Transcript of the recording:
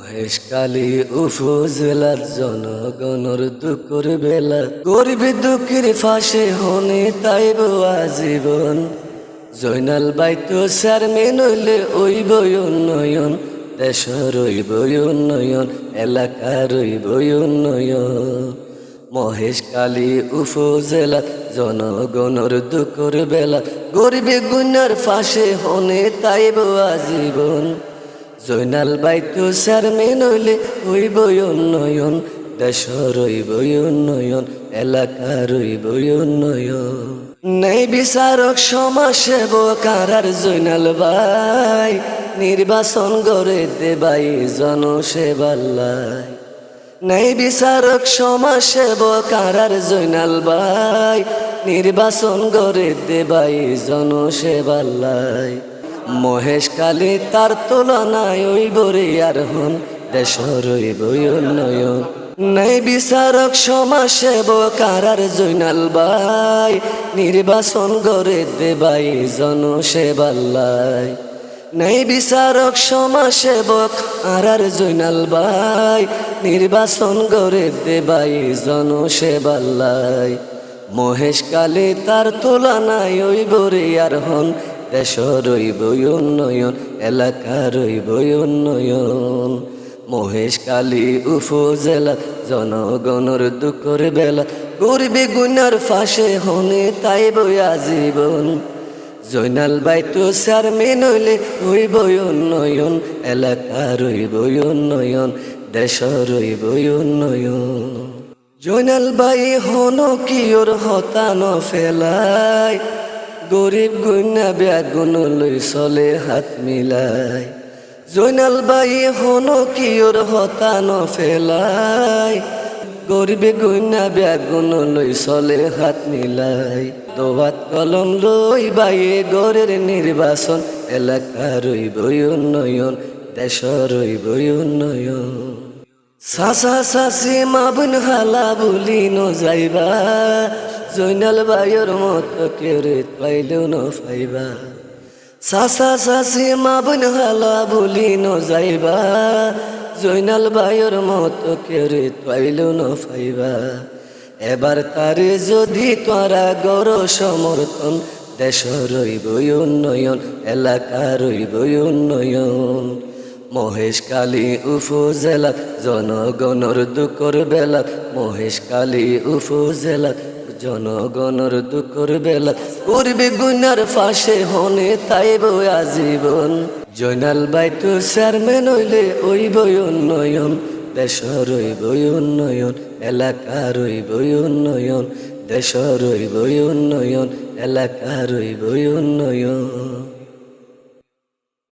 মহেশকালী উপজেলার জনগণর দুঃখর বেলা। গরিব দুঃখের ফাঁসে হনে তাইব আজীবন। জৈনাল বাইতো স্যার মেনইলে ওইব উন্নয়ন দেশর ওইব উন্নয়ন এলাকার ওইব উন্নয়ন। মহেশকালী উপজেলা জনগণর দুঃখর বেলা। গরিবে গুনার ফাঁসে হনে তাইব আজীবন। জৈনাল বাইতো স্যার মেনইলে হইব উন্নয়ন, দেশর হইব উন্নয়ন, এলাকার হইব উন্নয়ন। নেই বিচারক সমাজ সেবক আর জৈনাল ভাই, নির্বাচন করে দেবাই জনসেবাল্লাই নেই বিচারক সমাজ সেবক আর জৈনাল ভাই, নির্বাচন করে দেবাই জনসেবাল্লাই মহেশ কালী তার তুলনায় ওই বরে আর হন দেশর ওইব উন্নয়ন। নেই বিচারক সমাজ সেবক আর জৈনাল ভাই, নির্বাচন করে দেবাই জনসেবাল্লাই নেই বিচারক সমাজ সেবক আর জৈনাল ভাই, নির্বাচন করে দেবাই জনসেবাল্লাই মহেশ কালে তার তুলনায় ওই বরে আর হন দেশর রইব উন্নয়ন, এলাকার রইব উন্নয়ন। মহেশ কালী উপজেলা, জনগণর দুঃখর বেলা। গরিবে গুনার ফাঁসে হনে তাই বই আজীবন। জৈনাল বাইতো স্যার মেনইলে হইব উন্নয়ন, এলাকার হইব উন্নয়ন, দেশর হইব উন্নয়ন। জৈনাল বাই হন কিয়র হতান ফেলাই গরিব গুণা ব্যাগুন লই চলে হাত মিলাই। জৈনাল বাই হন কিয়র হতান ফেলাই। গরিবে গুণা ব্যাগুন লই চলে হাত মিলাই। দোয়াত কলম লই বাইয়ে গরের নির্বাচন, এলাকা রইব উন্নয়ন, দেশ রইব উন্নয়ন। সাসা সাসি মাবুন হালা বলি যাইবা। জৈনাল বাইয়ের মতো কেউরে পাইলেও ন পাইবা সাসা সাসি মাবুন হালা বলি ন যাইবা জৈনাল বাইয়ের মতো কেউরে পাইলেও ন পাইবা এবার তারে যদি তোরা গর সমর্থন, দেশ রইব উন্নয়ন, এলাকা রইব উন্নয়ন। মহেশ কালী উপজেলা, জনগণর দুঃখর বেলা মহেশ কালী উপজেলা জনগণর দুঃখর বেলা করবে গুনার ফাঁসে হনে তাইব আজীবন। জয়নাল বাইতু চেয়ারম্যান হইলে ওইব উন্নয়ন, দেশর ওই বই উন্নয়ন এলাকা বই উন্নয়ন, দেশর ওই বই উন্নয়ন, এলাকার ওই বই উন্নয়ন।